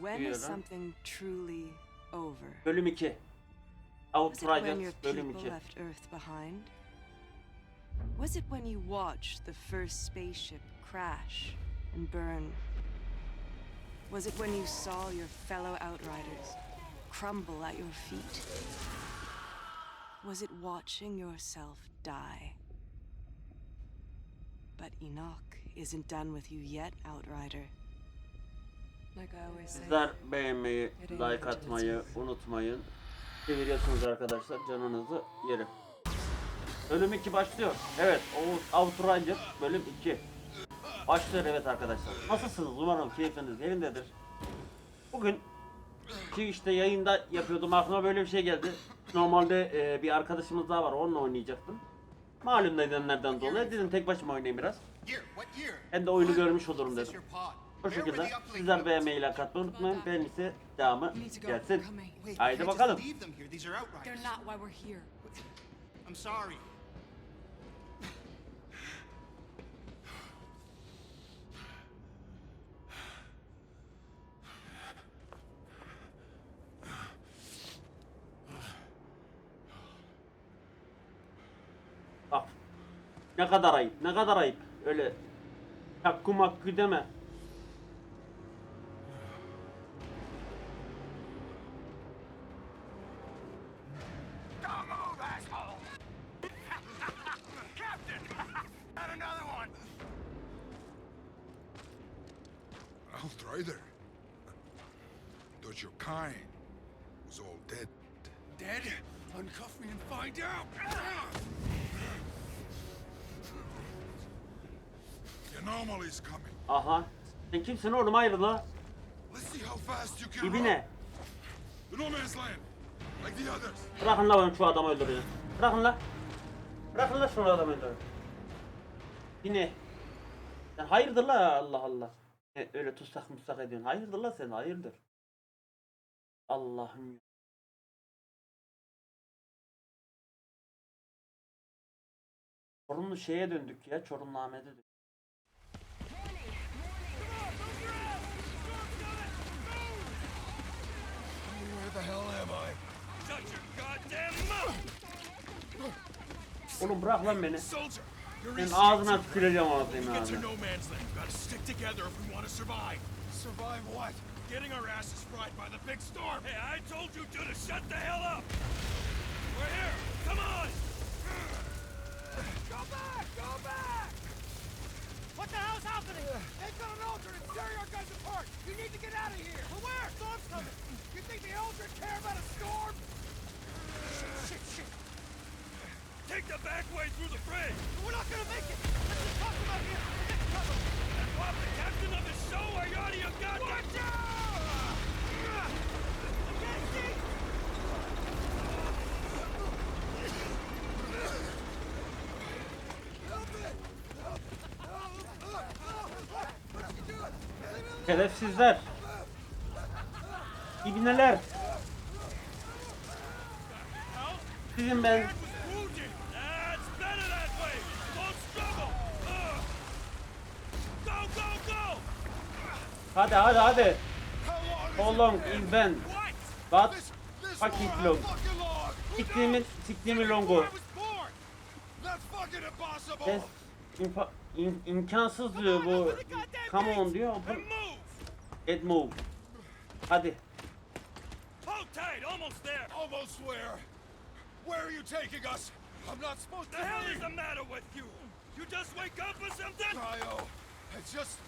When is something truly over? Bölüm 2. Was it when your bölüm people 2. left Earth behind? Was it when you watched the first spaceship crash and burn? Was it when you saw your fellow Outriders crumble at your feet? Was it watching yourself die? But Enoch isn't done with you yet, Outrider. Sizler beğenmeyi, like atmayı unutmayın. Seviliyorsunuz arkadaşlar. Canınızı yerim. Bölüm 2 başlıyor. Evet, Oğuz Outrider bölüm 2. Başlıyor evet arkadaşlar. Nasılsınız? Umarım keyfiniz yerindedir. Bugün ki işte yayında yapıyordum aklıma böyle bir şey geldi. Normalde e, bir arkadaşımız daha var onunla oynayacaktım. Malum nedenlerden dolayı dedim tek başıma oynayayım biraz. Hem de oyunu görmüş olurum dedim. Were şekilde sizler beğenmeyi, like atmayı unutmayın. Ben ise devamı gelsin. Haydi bakalım. I'm sorry. Bak. Ne kadar ayıp, ne kadar ayıp. Öyle hakkı makkı deme. Aha. Sen kimsin oğlum hayırdır la? İbine. Bırakın la ben şu adamı öldüreceğim. Bırakın la. Bırakın la şu adamı öldüreceğim. Yine. Sen hayırdır la Allah Allah. E, öyle tutsak mutsak ediyorsun. Hayırdır la sen hayırdır. Allah'ım ya. Çorumlu şeye döndük ya. Çorumlu Ahmet'e döndük. The hell am I? Shut your goddamn mouth! Oğlum bırak lan beni. Soldier, easy ağzına tüküreceğim land. We gotta stick together if we want to survive. Survive what? Getting our asses fried by the big storm. Hey, I told you two to shut the hell up! We're here! Come on! Go back! Go back! What the hell's happening? Uh, They've got an Eldritch and tearing our guys apart! You need to get out of here! But where? Storm's coming! You think the Eldritch care about a storm? Shit, shit, shit! Take the back way through the bridge! We're not gonna make it! Let's just talk about Şerefsizler. İbneler. Sizin ben hadi hadi hadi. How long is ben? What? Fucking long. Siktiğimin, siktiğimin longu. That's imkansız diyor bu. Come on diyor. Move. It move. Hadi. Hold tight. Almost there. Almost where? Where are you taking us? I'm not supposed The to hell leave. is the matter with you? You just wake up or something? Cryo, it's just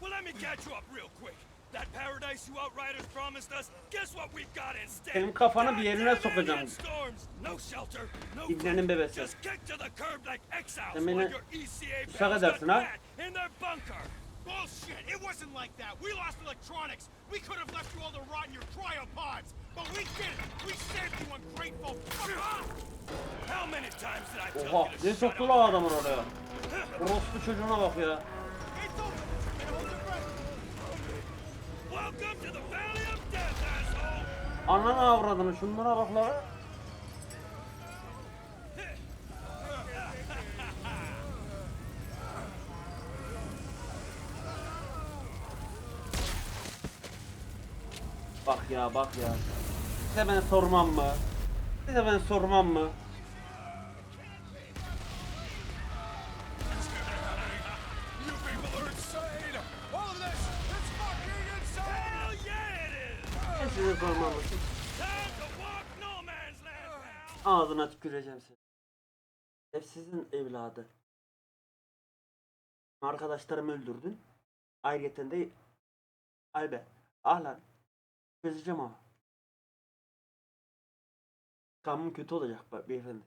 Well, let me catch you up real quick. That paradise you outriders promised us, guess what we've got instead? Senin kafanı bir yerine Goddamn sokacağım. Storms. No shelter, no İbnenin food. bebesi. Just kicked to the curb like exiles Sen beni while your ECA uşak pals got edersin ha? in their bunker. Bullshit! It wasn't like that. We lost electronics. We could have left you all to rot in your cryopods, but we didn't. We saved you, ungrateful. How many times did I tell Oha you ne soktu up? la adamın oraya. Orospu çocuğuna bak ya. It's over. And hold your breath. Welcome to the Valley of Death, asshole! Ananı avradını şunlara bak la. Bak ya bak ya. Size ben sormam mı? Size ben sormam mı? Ağzına tüküreceğim seni. Hep sizin evladı. Arkadaşlarımı öldürdün. Ayrıyeten de Ay be. Ah lan. Çözeceğim ama. Kanım kötü olacak bak beyefendi.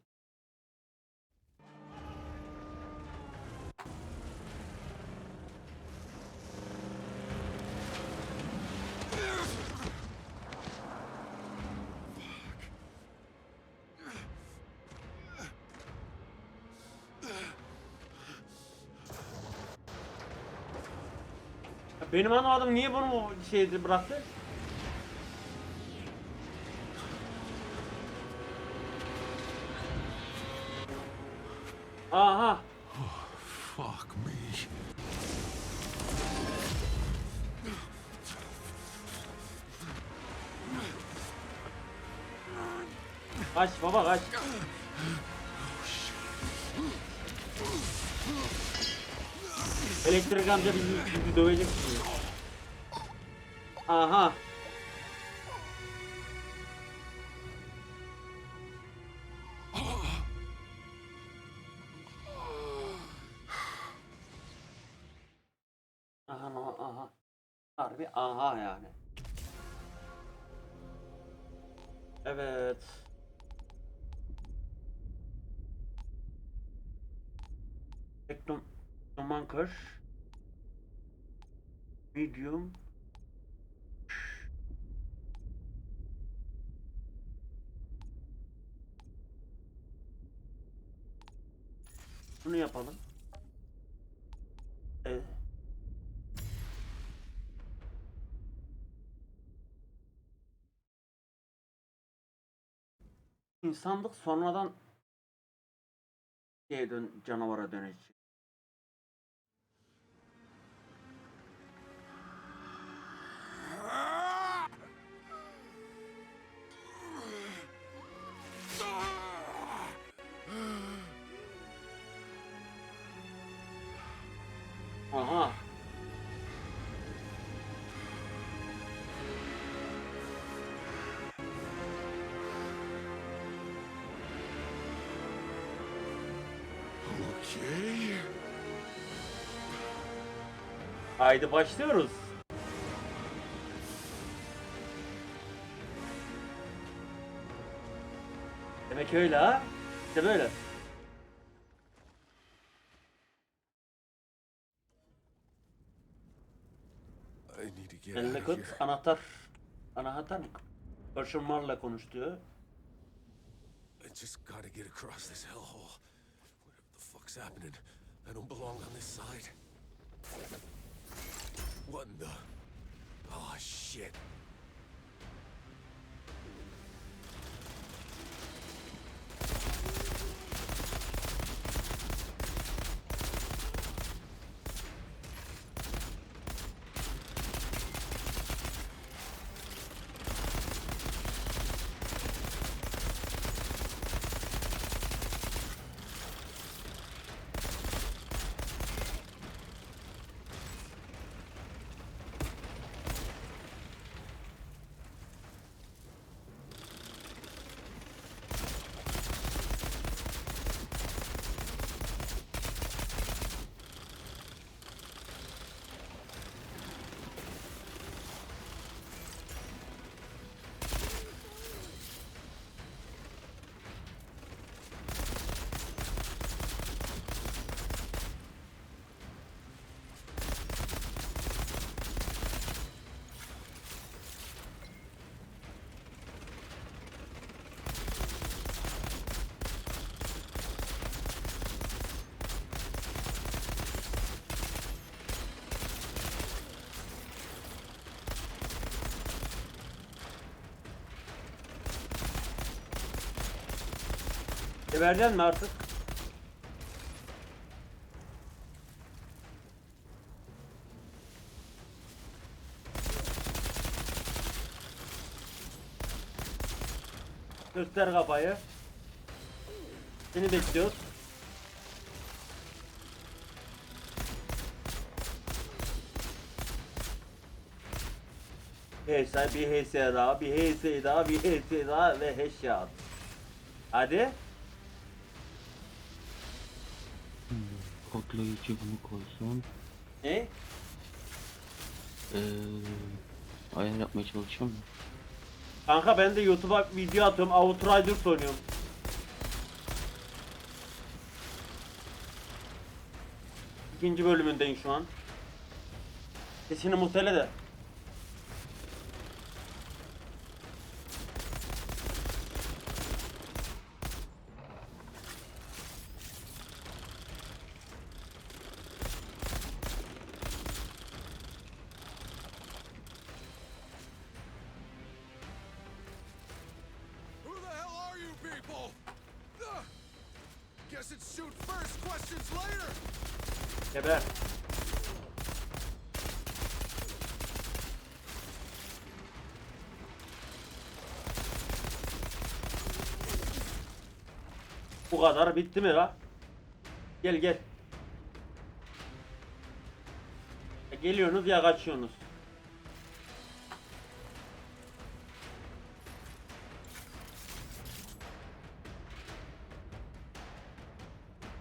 Benim anlamadım niye bunu o bıraktı? Kaç baba kaç. Elektrik amca bizi, bizi dövecek şimdi. Aha. Aha aha. Harbi aha yani. Nomanker Medium Bunu yapalım. İnsanlık sonradan şeye dön, canavara dönecek. Aha. Okay. Haydi başlıyoruz. Demek öyle ha? İşte böyle. Eline here. anahtar. Anahtar mı? Başırmarla konuş diyor. I just gotta get across this hellhole. Whatever the fuck's happening, I don't belong on this side. What in the... Oh, shit. Vereceksin mi artık? Göster kafayı. Seni bekliyoruz. HS, bir HS daha, bir HS daha, bir HS daha ve headshot. Hadi. Kodlayıcı bunu koysam. Ne? Eee ayar yapmaya çalışıyorum. da. Kanka ben de YouTube'a video atıyorum. Outriders oynuyorum. İkinci bölümündeyim şu an. Sesini mutele de. Geber. Bu kadar bitti mi la? Gel gel. Ya Geliyorsunuz ya kaçıyorsunuz.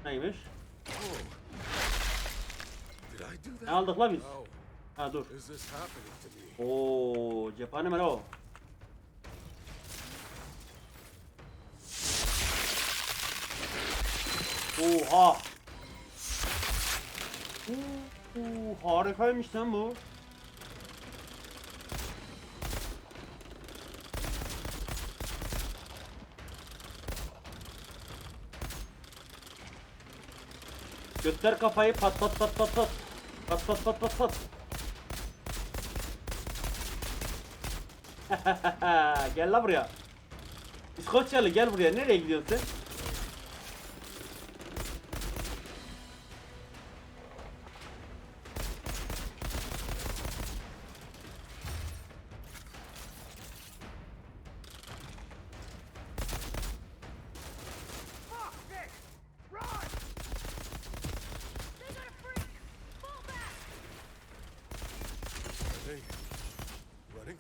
Neymiş? Did I do Ne aldık la biz? Ha dur. Oo, cephane mi o? Oha! Oo, harikaymış lan bu. Göster kafayı pat pat pat pat pat. Pat pat pat pat pat. gel la buraya. İskoçyalı gel buraya. Nereye gidiyorsun sen?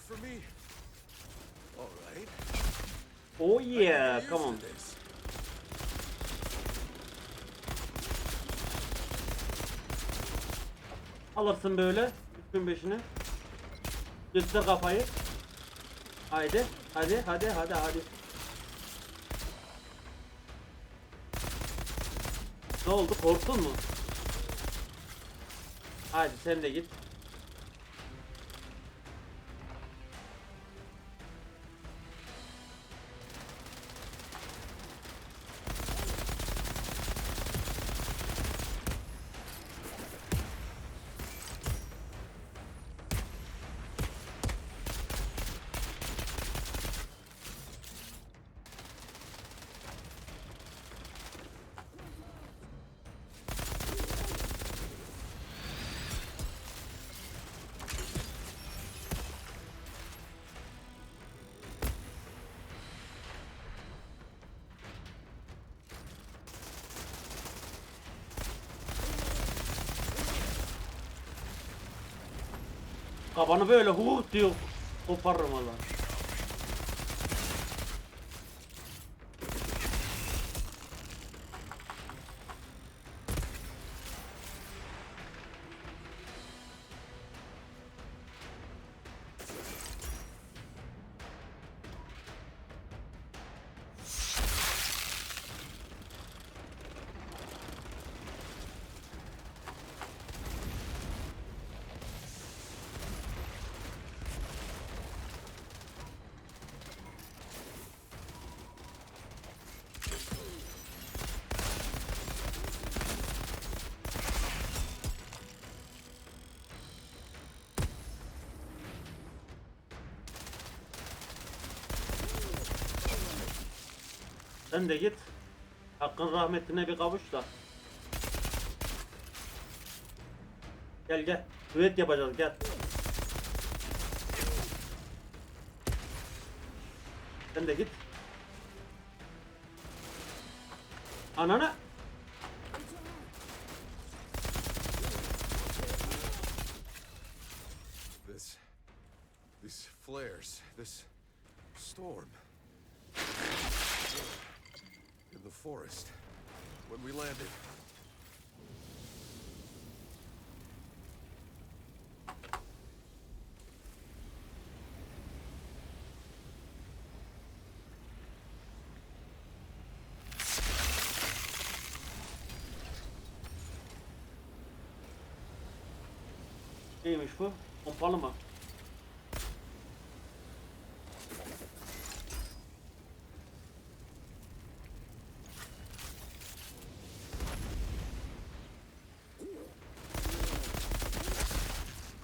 For me? All right. Oh yeah, come on. this. Alırsın böyle. Üstün beşini. Kafayı. Haydi. Hadi hadi hadi hadi. Ne oldu? Korktun mu? Hadi sen de git. Kafanı böyle hu diyor. Koparırım valla. Sen de git. Hakkın rahmetine bir kavuş da. Gel gel. Düet yapacağız gel. Sen de git. Ananı. This. These flares. This. storm. In the forest. When we landed. Neymiş bu? Pompalı mı?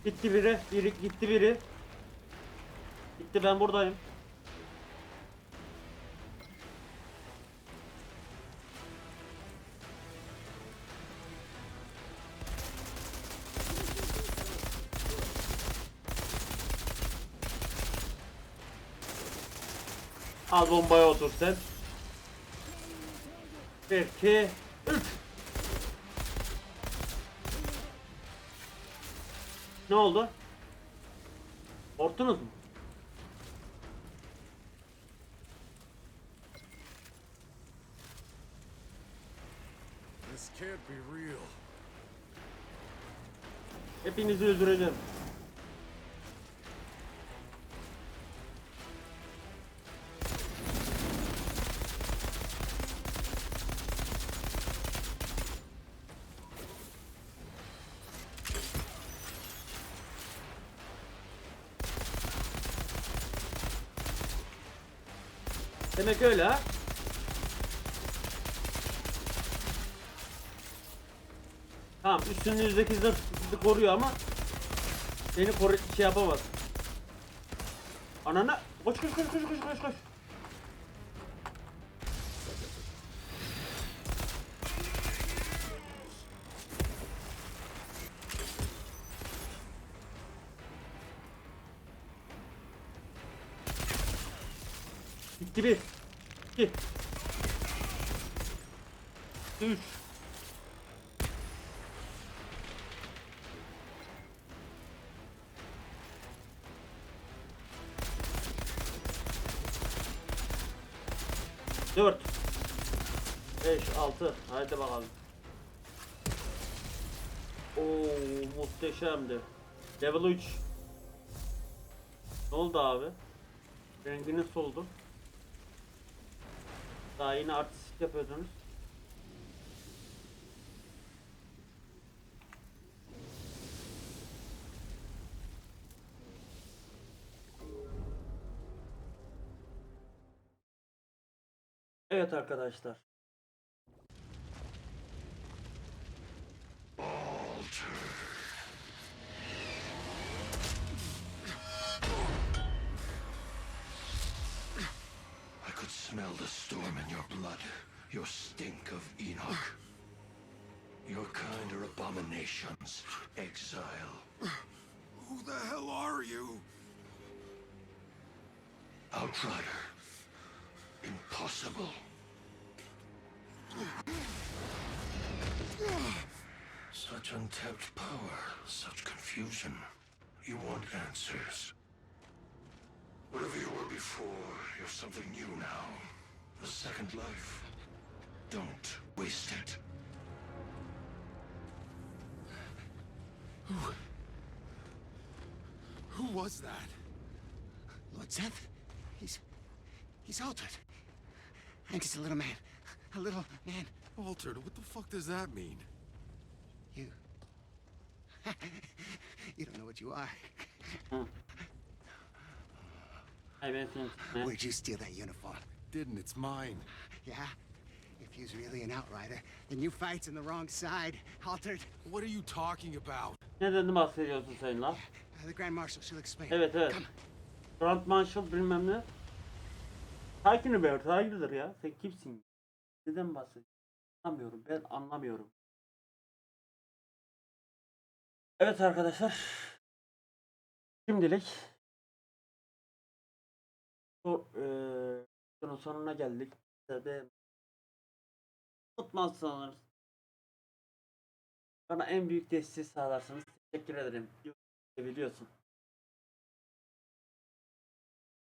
Gitti biri, biri gitti biri. Gitti ben buradayım. Al bombaya otur sen. 1, 2, 3. Ne oldu? Korktunuz mu? This can't be real. Hepinizi öldüreceğim. Demek öyle ha? Tamam üstünüzdeki zırh sizi koruyor ama seni koru şey yapamaz. Anana koş koş koş koş koş koş koş. 4 5 6 Haydi bakalım. Oo muhteşemdi. Level 3. Ne oldu abi? Renginiz soldu. Daha yine artistik yapıyordunuz. Evet arkadaşlar. I could smell the storm in your blood, your stink of Enoch. Your kind are abominations, exile. Who the hell are you? Outrider. Impossible. Such untapped power, such confusion. You want answers. Whatever you were before, you're something new now. A second life. Don't waste it. Who Who was that? Lord Seth? He's. he's altered. I'm just a little man. A little man. Altered? What the fuck does that mean? You. you don't know what you are. Where'd you steal that uniform? Didn't, it's mine. Yeah? If you's really an outrider, then you fights on the wrong side. Altered. What are you talking about? Neden bahsediyorsun sen lan? Uh, the Grand Marshal, she'll explain. Evet evet. Come. Grand Marshal bilmem ne. Sakin be, sakindir ya. Sen kimsin? Neden bahsediyorsun? Anlamıyorum. Ben anlamıyorum. Evet arkadaşlar. Şimdilik bu videonun sonuna geldik. Size de Unutmazsanız bana en büyük desteği sağlarsanız teşekkür ederim. Biliyorsun.